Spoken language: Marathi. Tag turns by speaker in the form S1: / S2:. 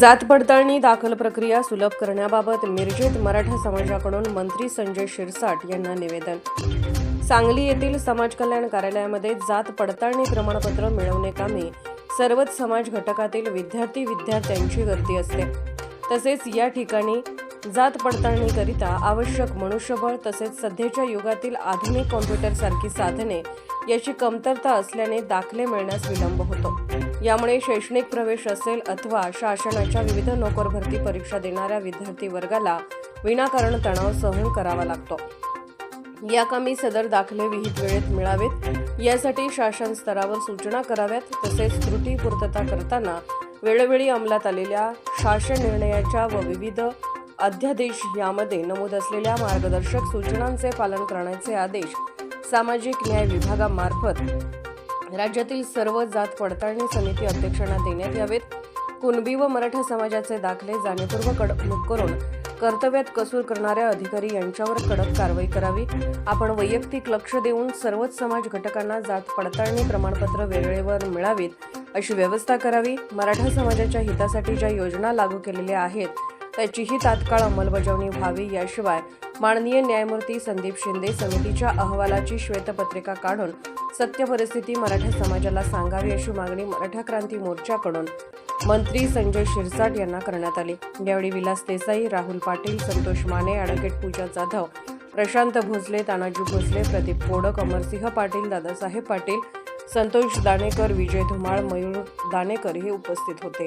S1: जात पडताळणी दाखल प्रक्रिया सुलभ करण्याबाबत मिरजेत मराठा समाजाकडून मंत्री संजय शिरसाट यांना निवेदन. सांगली येथील समाज कल्याण कार्यालयामध्ये जात पडताळणी प्रमाणपत्र मिळवणे कामी सर्वच समाज घटकातील विद्यार्थी विद्यार्थ्यांची गर्दी असते. तसेच या ठिकाणी जात पडताळणीकरिता आवश्यक मनुष्यबळ तसेच सध्याच्या युगातील आधुनिक कॉम्प्युटरसारखी साधने याची कमतरता असल्याने दाखले मिळण्यास विलंब होतो. यामुळे शैक्षणिक प्रवेश असेल अथवा शासनाच्या विविध नोकर भरती परीक्षा देणाऱ्या विद्यार्थी वर्गाला विनाकारण तणाव सहन करावा लागतो. या कामी सदर दाखले विहित वेळेत मिळावेत. यासाठी शासन स्तरावर सूचना कराव्यात. तसेच त्रुटी पूर्तता करताना वेळोवेळी अंमलात आलेल्या शासन निर्णयाच्या व विविध अध्यादेश यामध्ये नमूद असलेल्या मार्गदर्शक सूचनांचे पालन करण्याचे आदेश सामाजिक न्याय विभागामार्फत राज्यातील सर्व जात पडताळणी समिती अध्यक्षांना देण्यात यावेत. कुणबी व मराठा समाजाचे दाखले जाणीवपूर्वक अडवणूक करून कर्तव्यात कसूर करणाऱ्या अधिकारी यांच्यावर कडक कारवाई करावी. आपण वैयक्तिक लक्ष देऊन सर्वच समाज घटकांना जात पडताळणी प्रमाणपत्र वेळेवर मिळावीत अशी व्यवस्था करावी. मराठा समाजाच्या हितासाठी ज्या योजना लागू केलेल्या आहेत त्याचीही तात्काळ अंमलबजावणी व्हावी. याशिवाय माननीय न्यायमूर्ती संदीप शिंदे समितीच्या अहवालाची श्वेतपत्रिका काढून सत्य परिस्थिती मराठा समाजाला सांगावी अशी मागणी मराठा क्रांती मोर्चाकडून मंत्री संजय शिरसाट यांना करण्यात आली. यावेळी विलास देसाई राहुल पाटील संतोष माने अॅडव्होकेट पूजा जाधव प्रशांत भोसले तानाजी भोसले प्रदीप कोडक अमरसिंह पाटील दादासाहेब पाटील संतोष दाणेकर विजय धुमाळ मयूर दाणेकर हे उपस्थित होते.